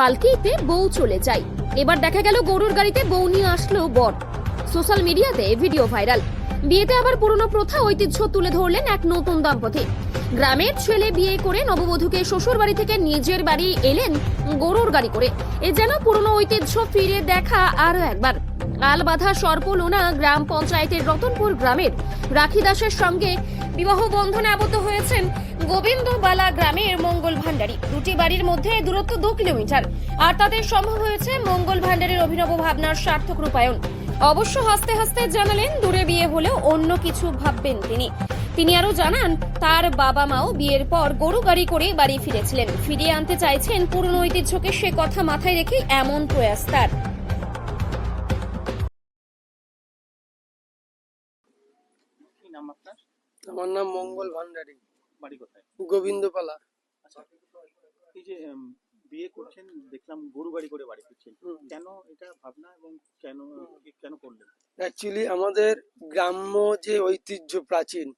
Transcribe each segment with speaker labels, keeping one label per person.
Speaker 1: পালকিতে বউ চলে যায়। এবার দেখা গেল গরুর গাড়িতে বউ নিয়ে আসলো বর। সোশ্যাল মিডিয়াতে ভিডিও ভাইরাল। বিয়েতে আবার পুরনো প্রথা, ঐতিহ্য তুলে ধরলেন এক নতুন দম্পতি। গ্রামের ছেলে বিয়ে করে নববধূকে শ্বশুর বাড়ি থেকে নিজের বাড়ি এলেন গরুর গাড়ি করে। এ যেন পুরনো ঐতিহ্য ফিরে দেখা আরও একবার। আলবাধা সর্পলোনা গ্রাম পঞ্চায়েতের রতনপুর গ্রামের রাখি দাসের সঙ্গে বিবাহ বন্ধনে আবদ্ধ হয়েছেন গোবিন্দবালা গ্রামের মঙ্গল ভান্ডারী দুটি বাড়ির মধ্যে দূরত্ব দু কিলোমিটার। আর তাদের সম্ভব হয়েছে মঙ্গল ভান্ডারের অভিনব ভাবনার সার্থক রূপায়ণ। অবশ্য হাসতে হাসতে জানালেন, দূরে বিয়ে হলেও অন্য কিছু ভাববেন তিনি। তিনি আরও জানান, তার বাবা মাও বিয়ের পর গরু গাড়ি করে বাড়ি ফিরেছিলেন। ফিরিয়ে আনতে চাইছেন পুরনো ঐতিহ্যকে সে কথা মাথায় রেখে এমন প্রয়াস তার।
Speaker 2: নাম আপনার?
Speaker 3: আমার নাম মঙ্গল ভান্ডারী।
Speaker 2: বাড়ি কোথায়?
Speaker 3: গোবিন্দপালা
Speaker 2: আচ্ছা এই যে বিয়ে করছেন দেখলাম গরু গাড়ি করে বাড়ি ফিরছেন। কেন এটা ভাবনা এবং কেন কেন করলেন?
Speaker 3: অ্যাকচুয়ালি আমাদের গ্রাম্য যে ঐতিহ্য প্রাচীন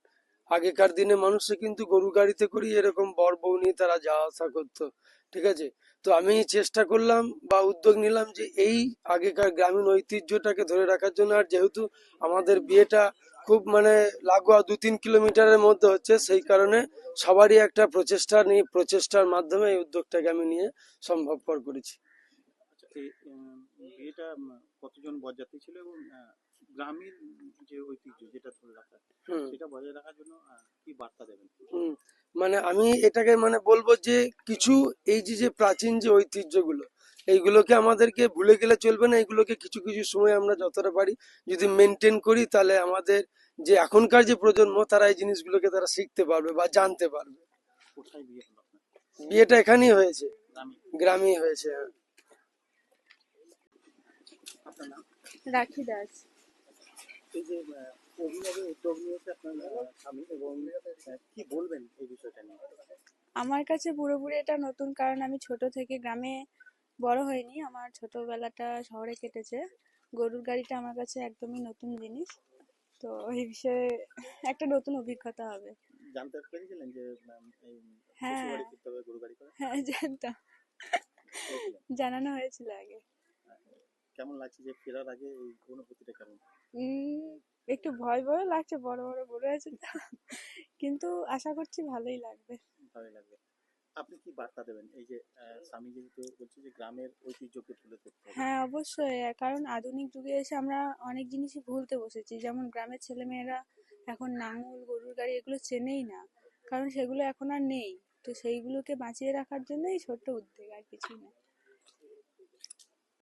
Speaker 3: আগেকার দিনে মানুষে কিন্তু গরু গাড়িতে করে এরকম বর বউ নিয়ে তারা যাওয়া আসা করতো ঠিক আছে? তো আমি চেষ্টা করলাম বা উদ্যোগ নিলাম যে এই আগেকার গ্রামীণ ঐতিহ্যটাকে ধরে রাখার জন্য আর যেহেতু আমাদের বিয়েটা খুব মানে লাগোয়া দু তিন কিলোমিটারের মধ্যে হচ্ছে সেই কারণে সবারই একটা প্রচেষ্টা নিয়ে প্রচেষ্টার মাধ্যমে এই উদ্যোগটাকে আমি নিয়ে সম্ভবপর করেছি।
Speaker 2: আচ্ছা উম, কতজন বরযাত্রী ছিল এবং গ্রামীণ যে ঐতিহ্য যেটা ধরে রাখা সেটা বজায় রাখার জন্য কি বার্তা দেবেন?
Speaker 3: হুম মানে আমি এটাকে মানে বলব যে কিছু এই যে যে প্রাচীন যে ঐতিহ্যগুলো এইগুলোকে আমাদেরকে ভুলে গেলে চলবে না এগুলোকে কিছু কিছু সময় আমরা যতটা পারি যদি মেনটেন করি তাহলে আমাদের যে এখনকার যে প্রজন্ম তারা এই জিনিসগুলোকে তারা শিখতে পারবে বা জানতে পারবে। বিয়েটা এখানেই হয়েছে।
Speaker 2: গ্রামে?
Speaker 3: গ্রামেই হয়েছে হ্যাঁ।
Speaker 2: আপনার নাম?
Speaker 4: রাখি দাস।
Speaker 2: এই যে আহ, উদ্যোগ নিয়েছে আপনার স্বামী এবং কি বলবেন এই বিষয়টা নিয়ে?
Speaker 4: আমার কাছে পুরোপুরি এটা নতুন কারণ আমি ছোট থেকে গ্রামে বড় হয়নি আমার ছোটবেলাটা শহরে কেটেছে। গরুর গাড়িটা আমার কাছে একদমই নতুন জিনিস। তো এই বিষয়ে একটা নতুন অভিজ্ঞতা হবে।
Speaker 2: জানতে পেরেছিলেন যে
Speaker 4: হ্যাঁ।
Speaker 2: বাড়ি
Speaker 4: হ্যাঁ জানতাম। জানানো হয়েছিল আগে।
Speaker 2: কেমন লাগছে যে ফেরার আগে এই অনুভূতিটা কেমন?
Speaker 4: একটু ভয় ভয় লাগছে বড় বড় গরু আছে কিন্তু আশা করছি ভালোই লাগবে।
Speaker 2: ভালো লাগবে। আপনি কি বার্তা দেবেন? এই যে স্বামী যেহেতু বলছে যে গ্রামের ঐতিহ্যকে তুলে ধরতে
Speaker 4: হ্যাঁ অবশ্যই। কারণ আধুনিক যুগে এসে আমরা অনেক জিনিসই ভুলতে বসেছি। যেমন গ্রামের ছেলেমেয়েরা এখন নাঙল, গরুর গাড়ি এগুলো চেনেই না। কারণ সেগুলো এখন আর নেই। তো সেইগুলোকে বাঁচিয়ে রাখার জন্যই ছোট্ট উদ্যোগ আর কিছুই না।